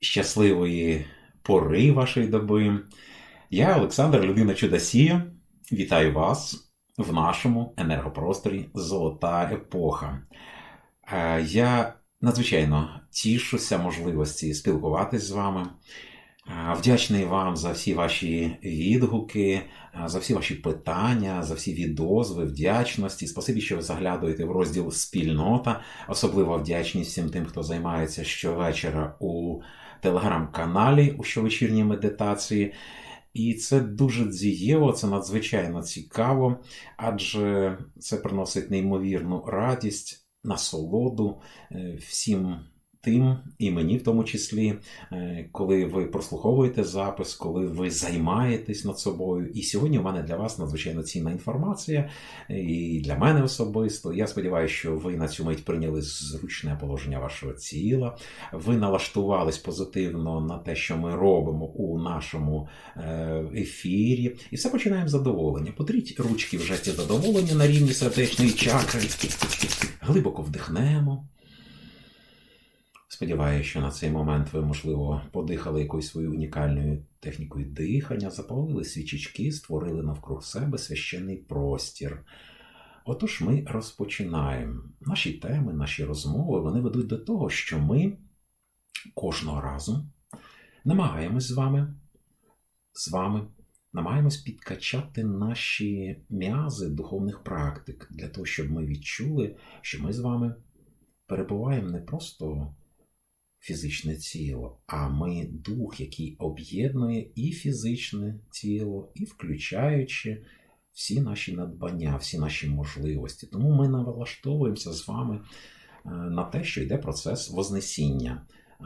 щасливої пори вашої доби. Я, Олександр, людина Чудосія. Вітаю вас в нашому енергопросторі Золота епоха. Е, Я надзвичайно тішуся можливості спілкуватись з вами. Е, Вдячний вам за всі ваші відгуки, е, за всі ваші питання, за всі відозви, вдячності. Спасибі, що ви заглядуєте в розділ Спільнота. Особливо вдячність всім тим, хто займається щовечора у телеграм-каналі у щовечірній медитації. І це дуже дієво, це надзвичайно цікаво, адже це приносить неймовірну радість, насолоду е, всім тим, і мені в тому числі, е, коли ви прослуховуєте запис, коли ви займаєтесь над собою. І сьогодні у мене для вас надзвичайно цінна інформація, і для мене особисто. Я сподіваюся, що ви на цю мить прийняли зручне положення вашого тіла, ви налаштувались позитивно на те, що ми робимо у нашому е, ефірі, і все починаємо з задоволення. Потріть ручки в жесті задоволення на рівні сердечної чакри. Глибоко вдихнемо. Сподіваюся, що на цей момент ви, можливо, подихали якоюсь своєю унікальною технікою дихання, запалили свічечки, створили навкруг себе священний простір. Отож, ми розпочинаємо. Наші теми, наші розмови вони ведуть до того, що ми кожного разу намагаємось з вами, з вами намагаємось підкачати наші м'язи духовних практик для того, щоб ми відчули, що ми з вами перебуваємо не просто фізичне тіло, а ми дух, який об'єднує і фізичне тіло, і включаючи всі наші надбання, всі наші можливості. Тому ми налаштовуємося з вами е, на те, що йде процес вознесіння. Е,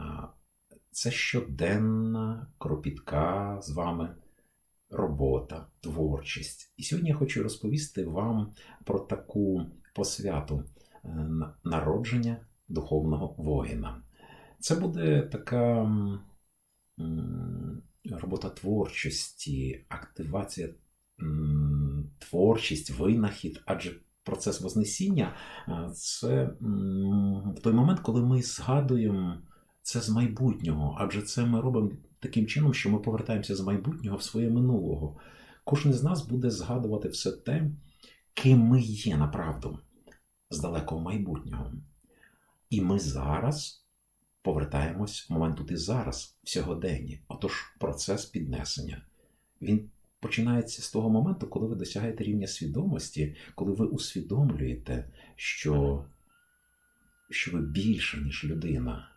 Це щоденна, кропітка з вами робота, творчість. І сьогодні я хочу розповісти вам про таку посвяту е, народження духовного воїна. Це буде така робота творчості, активація творчість, винахід, адже процес Вознесіння е, це той момент, коли ми згадуємо це з майбутнього, адже це ми робимо таким чином, що ми повертаємося з майбутнього в своє минулого. Кожен з нас буде згадувати все те, ким ми є направду з далекого майбутнього. І ми зараз повертаємось в момент тут і зараз, в сьогоденні. Отож, процес піднесення. Він починається з того моменту, коли ви досягаєте рівня свідомості, коли ви усвідомлюєте, що, що ви більше, ніж людина.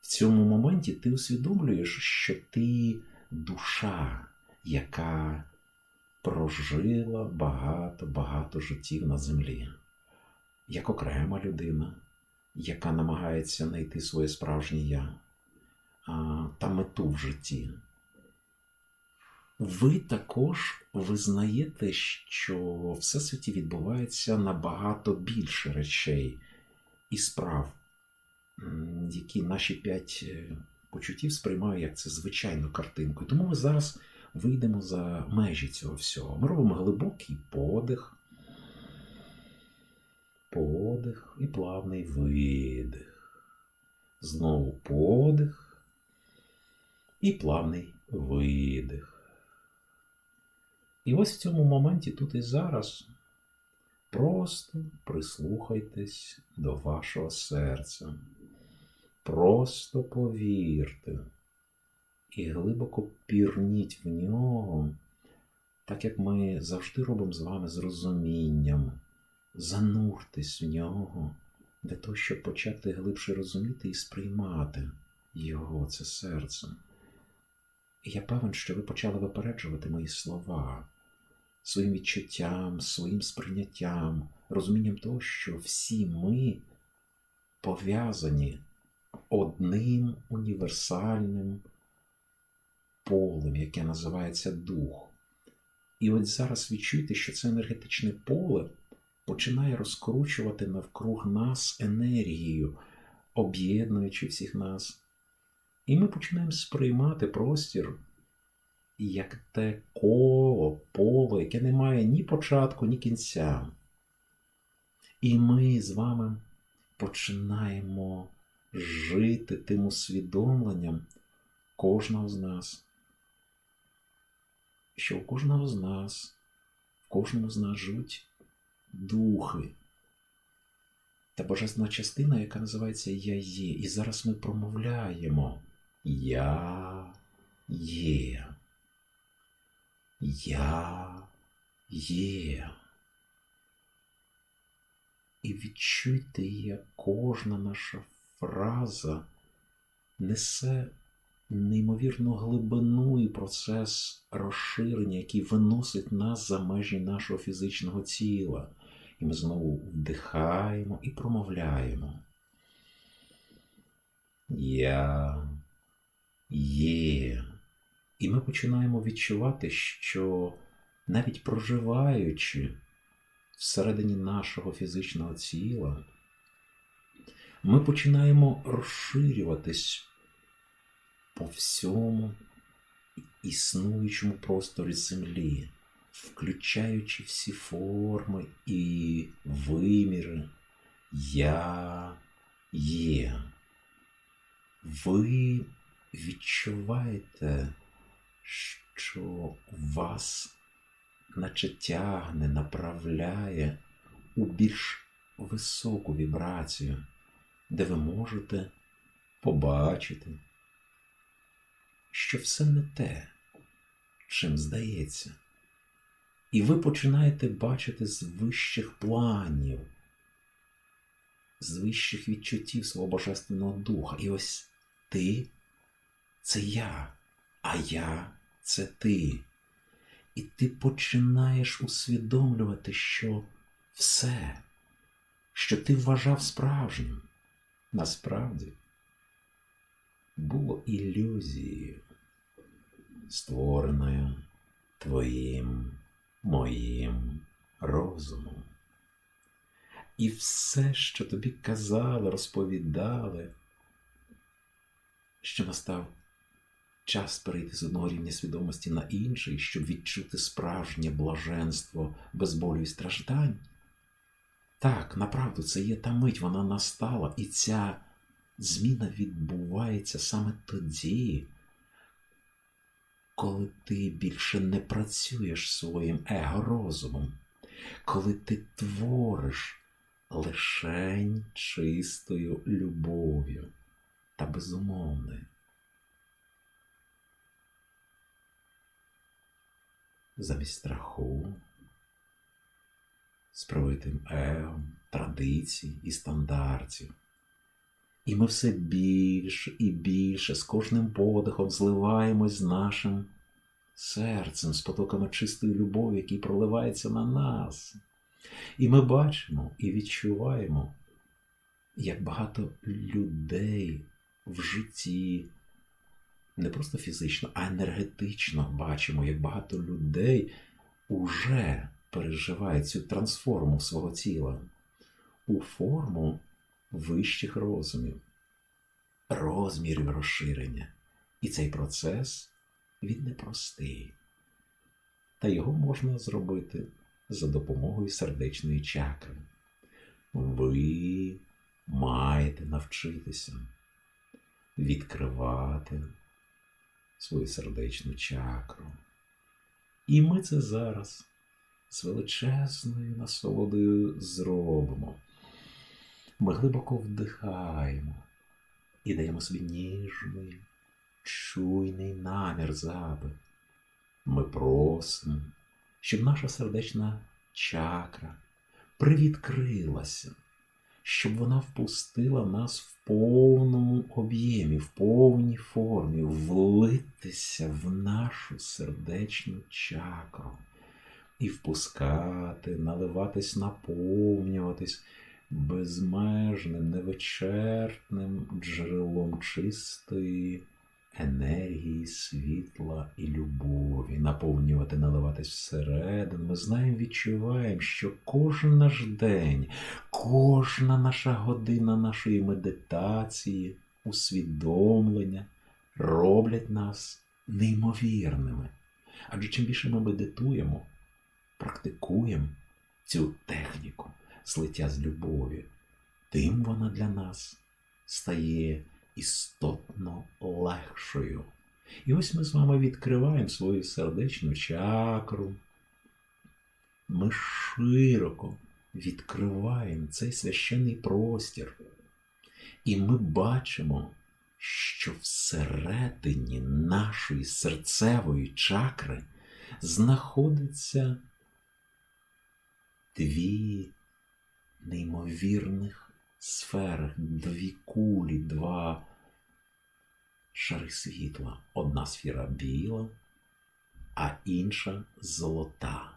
В цьому моменті ти усвідомлюєш, що ти душа, яка прожила багато-багато життів на землі, як окрема людина, яка намагається знайти своє справжнє я та мету в житті. Ви також визнаєте, що в всесвіті відбувається набагато більше речей і справ, які наші п'ять е, почуттів сприймають як це звичайну картинку. Тому ми зараз вийдемо за межі цього всього. Ми робимо глибокий подих, подих і плавний видих. Знову подих і плавний видих. І ось в цьому моменті тут і зараз просто прислухайтесь до вашого серця. Просто повірте і глибоко пірніть в нього, так як ми завжди робимо з вами з розумінням. Зануртесь в нього для того, щоб почати глибше розуміти і сприймати його, це серце. І я певен, що ви почали випереджувати мої слова своїм відчуттям, своїм сприйняттям, розумінням того, що всі ми пов'язані одним універсальним полем, яке називається дух. І от зараз відчуйте, що це енергетичне поле починає розкручувати навкруг нас енергію, об'єднуючи всіх нас. І ми починаємо сприймати простір як те коло, поле, яке не має ні початку, ні кінця. І ми з вами починаємо жити тим усвідомленням, кожного з нас, що у кожного з нас, в кожному з нас живуть духи. Та божественна частина, яка називається Я є. І зараз ми промовляємо Я є. Я є. І відчуйте, як кожна наша фраза несе неймовірну глибину і процес розширення, який виносить нас за межі нашого фізичного тіла. І ми знову вдихаємо і промовляємо. Я є. І ми починаємо відчувати, що навіть проживаючи всередині нашого фізичного тіла, ми починаємо розширюватись по всьому існуючому просторі Землі, включаючи всі форми і виміри. Я є. Ви відчуваєте, що вас наче тягне, направляє у більш високу вібрацію, де ви можете побачити, що все не те, чим здається. І ви починаєте бачити з вищих планів, з вищих відчуттів свого Божественного Духа. І ось ти це я, а я це ти. І ти починаєш усвідомлювати, що все, що ти вважав справжнім, насправді було ілюзією, створеною твоїм, моїм розумом. І все, що тобі казали, розповідали, що настав час перейти з одного рівня свідомості на інший, щоб відчути справжнє блаженство без болю і страждань. Так, направду, це є та мить, вона настала, і ця зміна відбувається саме тоді, коли ти більше не працюєш своїм его-розумом, коли ти твориш лишень чистою любов'ю та безумовною. Замість страху, справитим егом, традицій і стандартів. І ми все більше і більше з кожним подихом зливаємось з нашим серцем, з потоками чистої любові, який проливається на нас. І ми бачимо і відчуваємо, як багато людей в житті, не просто фізично, а енергетично бачимо, як багато людей уже переживають цю трансформу свого тіла у форму вищих розумів, розмірів розширення. І цей процес він непростий. Та його можна зробити за допомогою сердечної чакри. Ви маєте навчитися відкривати свою сердечну чакру. І ми це зараз з величезною насолодою зробимо. Ми глибоко вдихаємо і даємо собі ніжний, чуйний намір запит. Ми просимо, щоб наша сердечна чакра привідкрилася, щоб вона впустила нас в повному об'ємі, в повній формі, влитися в нашу сердечну чакру і впускати, наливатись, наповнюватись безмежним, невичерпним джерелом чистої енергії, світла і любові, наповнювати, наливатись всередину. Ми знаємо, відчуваємо, що кожен наш день, кожна наша година нашої медитації, усвідомлення роблять нас неймовірними. Адже чим більше ми медитуємо, практикуємо цю техніку злиття з любові, тим вона для нас стає істотно легшою. І ось ми з вами відкриваємо свою сердечну чакру. Ми широко відкриваємо цей священний простір. І ми бачимо, що всередині нашої серцевої чакри знаходиться дві неймовірних сфери, дві кулі, два шари світла. Одна сфера біла, а інша золота.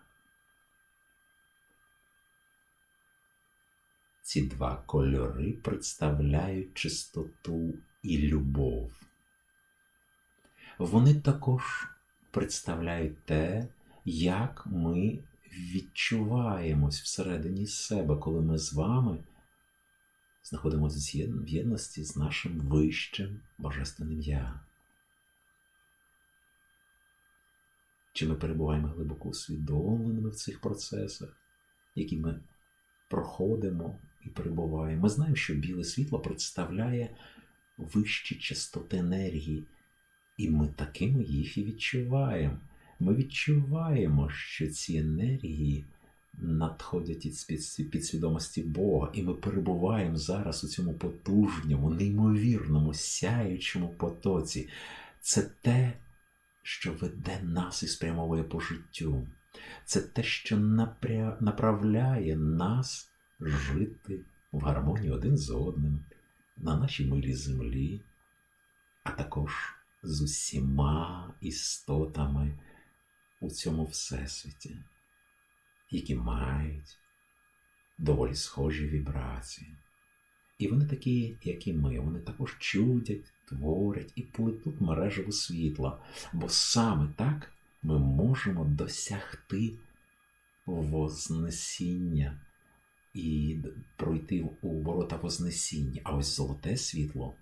Ці два кольори представляють чистоту і любов. Вони також представляють те, як ми відчуваємось всередині себе, коли ми з вами знаходимося в єдності з нашим вищим божественним Я. Чи ми перебуваємо глибоко усвідомленими в цих процесах, які ми проходимо і перебуваємо? Ми знаємо, що біле світло представляє вищі частоти енергії, і ми такими їх і відчуваємо. Ми відчуваємо, що ці енергії надходять із підсвідомості Бога, і ми перебуваємо зараз у цьому потужному, неймовірному, сяючому потоці. Це те, що веде нас і спрямовує по життю. Це те, що напря... направляє нас жити в гармонії один з одним, на нашій милій землі, а також з усіма істотами у цьому всесвіті які мають доволі схожі вібрації. І вони такі, як і ми, вони також чудять, творять і плетуть мережеву світла, бо саме так ми можемо досягти Вознесіння і пройти у ворота Вознесіння. А ось золоте світло,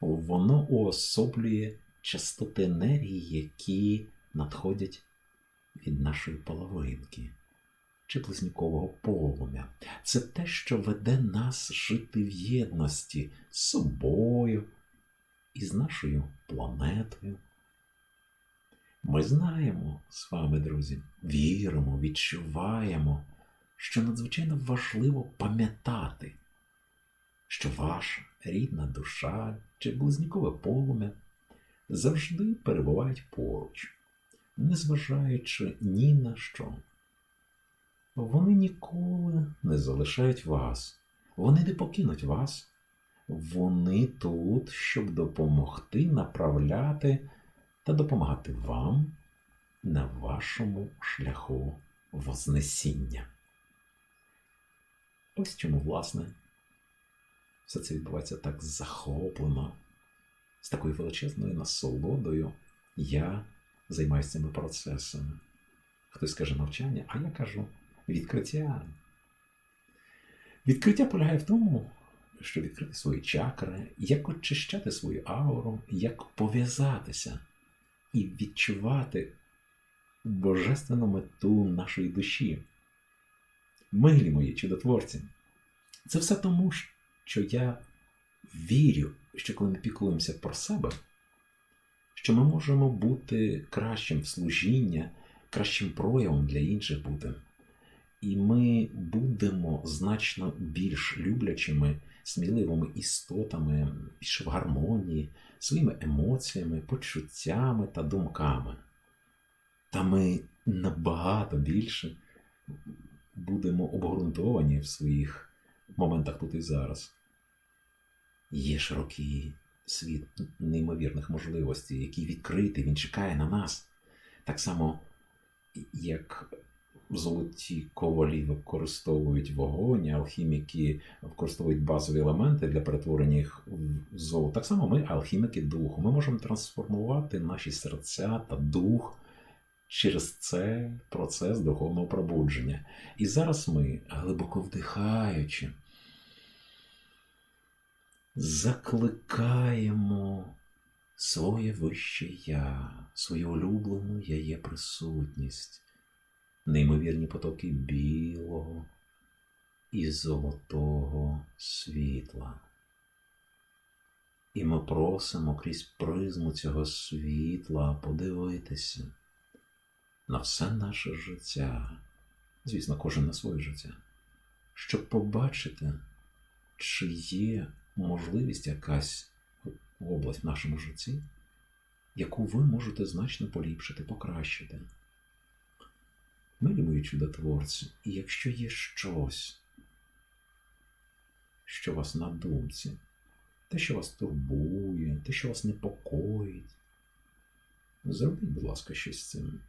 воно уособлює частоти енергії, які надходять від нашої половинки чи близнюкового полум'я. Це те, що веде нас жити в єдності з собою і з нашою планетою. Ми знаємо з вами, друзі, віримо, відчуваємо, що надзвичайно важливо пам'ятати, що ваша рідна душа чи близнюкове полум'я завжди перебувають поруч, незважаючи ні на що вони ніколи не залишають вас, вони не покинуть вас. Вони тут, щоб допомогти направляти та допомагати вам на вашому шляху Вознесіння. Ось чому, власне, все це відбувається так захоплено, з такою величезною насолодою я займаюся цими процесами. Хтось каже навчання, а я кажу відкриття. Відкриття полягає в тому, що відкрити свої чакри, як очищати свою ауру, як пов'язатися і відчувати божественну мету нашої душі. Милі мої чудотворці. Це все тому, що я вірю, що коли ми піклуємося про себе, що ми можемо бути кращим в служіння, кращим проявом для інших бути. І ми будемо значно більш люблячими, сміливими істотами, більш в гармонії, своїми емоціями, почуттями та думками. Та ми набагато більше будемо обґрунтовані в своїх моментах тут і зараз. Є широкий світ неймовірних можливостей, який відкритий, він чекає на нас. Так само, як золоті ковалі використовують вогонь, алхіміки використовують базові елементи для перетворення їх в золото. Так само ми, алхіміки духу, ми можемо трансформувати наші серця та дух через цей процес духовного пробудження. І зараз ми, глибоко вдихаючи, закликаємо своє вище я, свою улюблену є присутність неймовірні потоки білого і золотого світла. І ми просимо крізь призму цього світла подивитися на все наше життя, звісно, кожен на своє життя, щоб побачити, чи є можливість якась область в нашому житті, яку ви можете значно поліпшити, покращити. Милі мої чудотворці, і якщо є щось, що вас на думці, те, що вас турбує, те, що вас непокоїть, зробіть, будь ласка, щось з цим.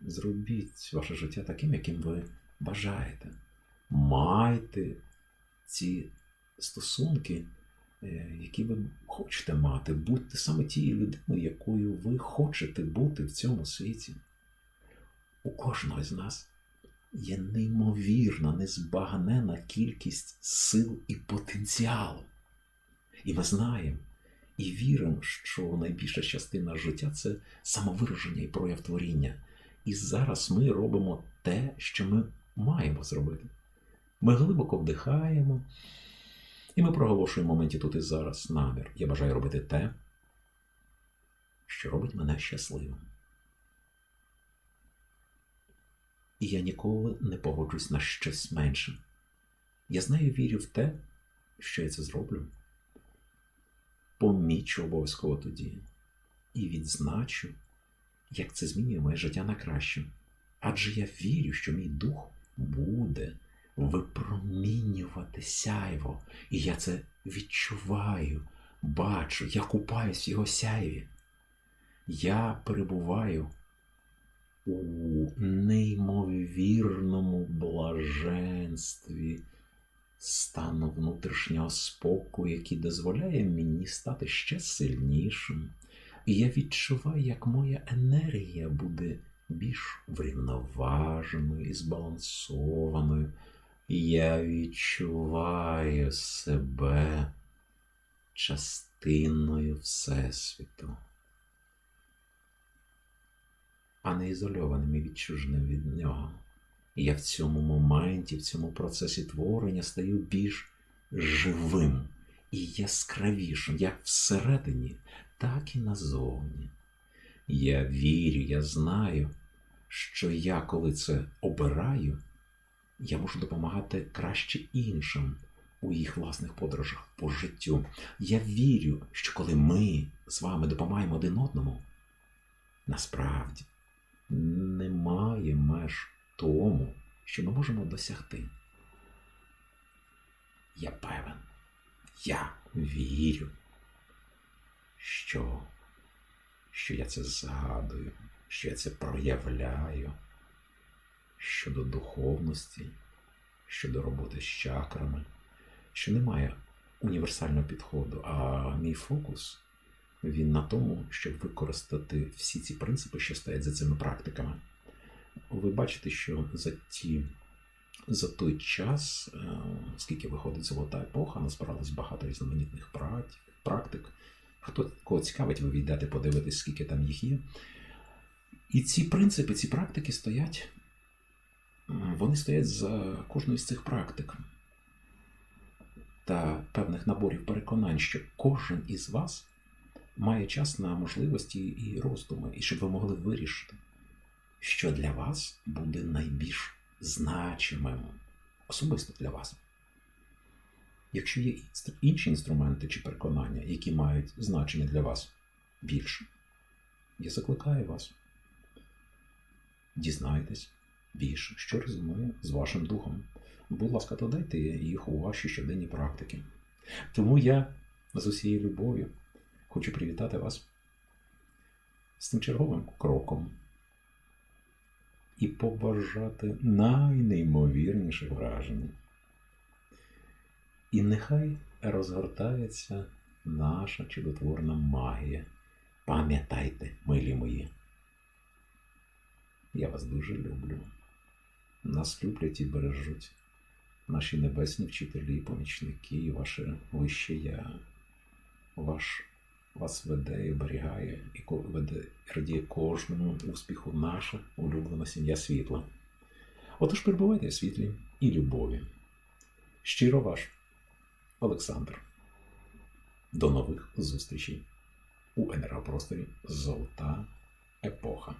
Зробіть ваше життя таким, яким ви бажаєте. Майте ці стосунки, е, які ви хочете мати. Будьте саме тією людиною, якою ви хочете бути в цьому світі. У кожного з нас є неймовірна, незбагнена кількість сил і потенціалу. І ми знаємо і віримо, що найбільша частина життя це самовираження і прояв творіння. І зараз ми робимо те, що ми маємо зробити. Ми глибоко вдихаємо, і ми проголошуємо в моменті тут і зараз намір. Я бажаю робити те, що робить мене щасливим. І я ніколи не погоджусь на щось менше. Я знаю вірю в те, що я це зроблю. Помічу обов'язково тоді і відзначу, як це змінює моє життя на краще. Адже я вірю, що мій дух буде випромінювати сяйво, і я це відчуваю, бачу, я купаюсь в його сяйві. Я перебуваю у неймовірному блаженстві стану внутрішнього спокою, який дозволяє мені стати ще сильнішим. І я відчуваю, як моя енергія буде більш врівноваженою і збалансованою. Я відчуваю себе частиною Всесвіту, а не ізольованим і відчуженим від нього. Я в цьому моменті, в цьому процесі творення стаю більш живим і яскравішим, як всередині, так і назовні. Я вірю, я знаю, що я, коли це обираю, я можу допомагати краще іншим у їх власних подорожах по життю. Я вірю, що коли ми з вами допомагаємо один одному, насправді немає меж тому, що ми можемо досягти. Я певен, я вірю, що, що я це згадую, що я це проявляю щодо духовності, щодо роботи з чакрами, що немає універсального підходу, а мій фокус він на тому, щоб використати всі ці принципи, що стоять за цими практиками. Ви бачите, що за ті. За той час, е, скільки виходить золота епоха, назбиралось багато різноманітних практик. Хто кого цікавить, ви війдете, подивитись, скільки там їх є. І ці принципи, ці практики стоять, вони стоять за кожною з цих практик та певних наборів переконань, що кожен із вас має час на можливості і роздуми, і щоб ви могли вирішити, що для вас буде найбільш значимим, особисто для вас. Якщо є інші інструменти чи переконання, які мають значення для вас більше, я закликаю вас. Дізнайтесь більше, що резонує з вашим духом. Будь ласка, додайте їх у ваші щоденні практики. Тому я з усією любов'ю хочу привітати вас з цим черговим кроком і побажати найнеймовірніших вражень. І нехай розгортається наша чудотворна магія. Пам'ятайте, милі мої. Я вас дуже люблю. Нас люблять і бережуть наші небесні вчителі, помічники, і ваше вище я. Ваш вас веде і оберігає, і веде, радіє кожному успіху наша улюблена сім'я світла. Отож перебувайте в світлі і любові. Щиро ваш, Олександр. До нових зустрічей у енергопросторі Золота епоха.